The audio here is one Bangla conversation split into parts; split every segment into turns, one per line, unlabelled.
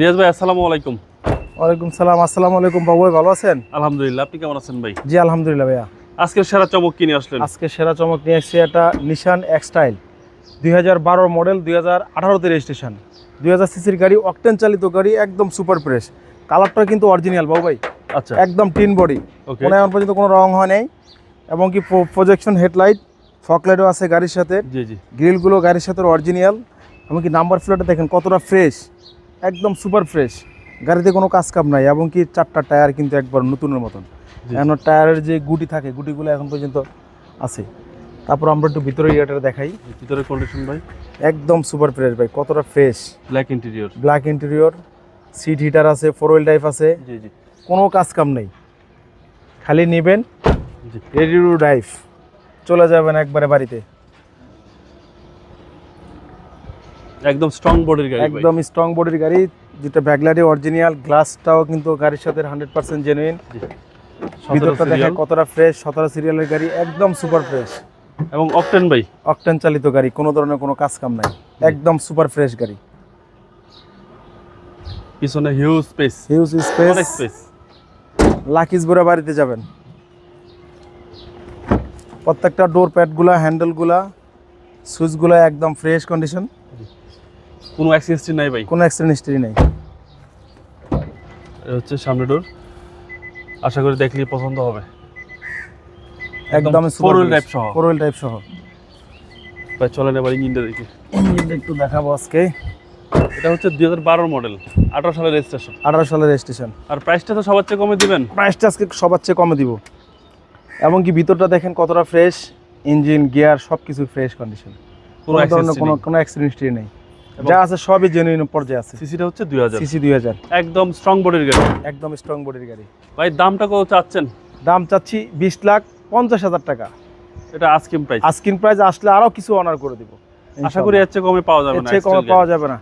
রিয়াজ ভাই আসসালামু আলাইকুম।
ওয়ালাইকুম সালাম আসসালামু আলাইকুম বাবু ভাই ভালো আছেন?
আলহামদুলিল্লাহ আপনি কেমন আছেন ভাই?
জি আলহামদুলিল্লাহ ভাইয়া।
আজকের সেরা চমক কিনে আসলেন?
আজকে সেরা চমক নিয়ে এসেছি একটা নিশান এক্সটাইল দুই হাজার বারো মডেল দুই হাজার আঠারোতে রেজিস্ট্রেশন দুই হাজার সিসির গাড়ি অকটেন চালিত গাড়ি একদম সুপার ফ্রেশ কালারটা কিন্তু অরিজিনাল বাবু ভাই।
আচ্ছা।
একদম টিন বডি। কোনো এখন পর্যন্ত কোনো রং হয় নাই। এবং কি প্রজেকশন হেডলাইট ফকলাইটও আছে গাড়ির সাথে।
জি জি।
গ্রিলগুলো গাড়ির সাথে অরিজিনাল এমনকি নাম্বার প্লেটটা দেখেন কতটা ফ্রেশ একদম সুপার ফ্রেশ গাড়িতে কোনো কাজ কাম নাই এবং কি চারটা টায়ার কিন্তু একবার নতুনের মতন। এখন টায়ারের যে গুটি থাকে গুটিগুলো এখন পর্যন্ত আছে। তারপর আমরা একটু ভিতরে ইয়েটা দেখাই।
ভিতরে কন্ডিশন ভাই?
একদম সুপার ফ্রেশ ভাই কতটা fresh
black interior
black interior seat heater আছে ফোর হুইল ড্রাইভ আছে।
জি জি।
কোনো কাজ কাম নেই। খালি নেবেন রেডি টু ড্রাইভ চলে যাবেন একবারে বাড়িতে।
একদম স্ট্রং বডির গাড়ি একদম
স্ট্রং বডির গাড়ি যেটা ব্যাকলারি অরিজিনাল গ্লাসটাও কিন্তু গাড়ির সাথে হান্ড্রেড পার্সেন্ট জেনুইন ভিতরটা দেখেন কতটা ফ্রেশ সতেরো সিরিয়ালের গাড়ি একদম সুপার ফ্রেশ
এবং অকটেন ভাই।
অকটেন চালিত গাড়ি কোনো ধরনের কোনো কাজ কাম নাই। একদম সুপার ফ্রেশ গাড়ি।
পিছনে হিউজ স্পেস
হিউজ
অনেক
স্পেস
স্পেস
লাকিজ ভরে বাড়িতে যাবেন। প্রত্যেকটা ডোর প্যাডগুলা হ্যান্ডেলগুলা সুইচগুলো একদম ফ্রেশ কন্ডিশন
কোনো অ্যাক্সিডেন্ট নাই ভাই।
কোনো অ্যাক্সিডেন্ট হিস্ট্রি নেই।
এটা হচ্ছে সামনে ডোর আশা করি দেখলেই পছন্দ হবে।
একদম
four wheel drive সহ।
ফোর হুইল ড্রাইভ সহ।
ভাই চলেন এবার ইঞ্জিনটা দেখি।
ইঞ্জিনটা একটু দেখাবো আজকে।
এটা হচ্ছে দুই হাজার বারোর মডেল আঠারো সালের রেজিস্ট্রেশন
আঠারো সালের রেজিস্ট্রেশন
আর প্রাইসটা তো সবার চেয়ে কমে দিবেন।
প্রাইসটা আজকে সবার চেয়ে কমে দিব। এমনকি ভিতরটা দেখেন কতটা ফ্রেশ ইঞ্জিন গিয়ার সব কিছু ফ্রেশ কন্ডিশন
কোনো
কোনো ধরনের কোনো কোনো অ্যাক্সিডেন্ট নেই। যা আছে সবই জেনুইন পর্যায়ে আছে।
সিসিটা হচ্ছে দুই হাজার।
সিসি দুই হাজার।
একদম স্ট্রং বডির গাড়ি।
একদম স্ট্রং বডির গাড়ি।
ভাই দামটা কত চাচ্ছেন?
দাম চাচ্ছি বিশ লাখ পঞ্চাশ হাজার টাকা।
এটা প্রাইস
আস্কিন প্রাইস আসলে আরও কিছু অনার করে দিব
আশা করি এর চেয়ে কমে পাওয়া যাবে
এর
না
চেয়ে কমে পাওয়া যাবে না।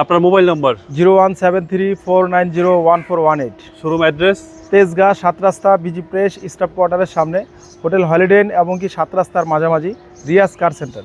আপনার mobile number
zero one seven three four nine zero one four one eight.
Showroom address
Tejgaon Sat Rasta busy press staff কোয়ার্টারের সামনে। হোটেল হলিডে ইন এবং কি সাত রাস্তার মাঝামাঝি রিয়াজ কার সেন্টার।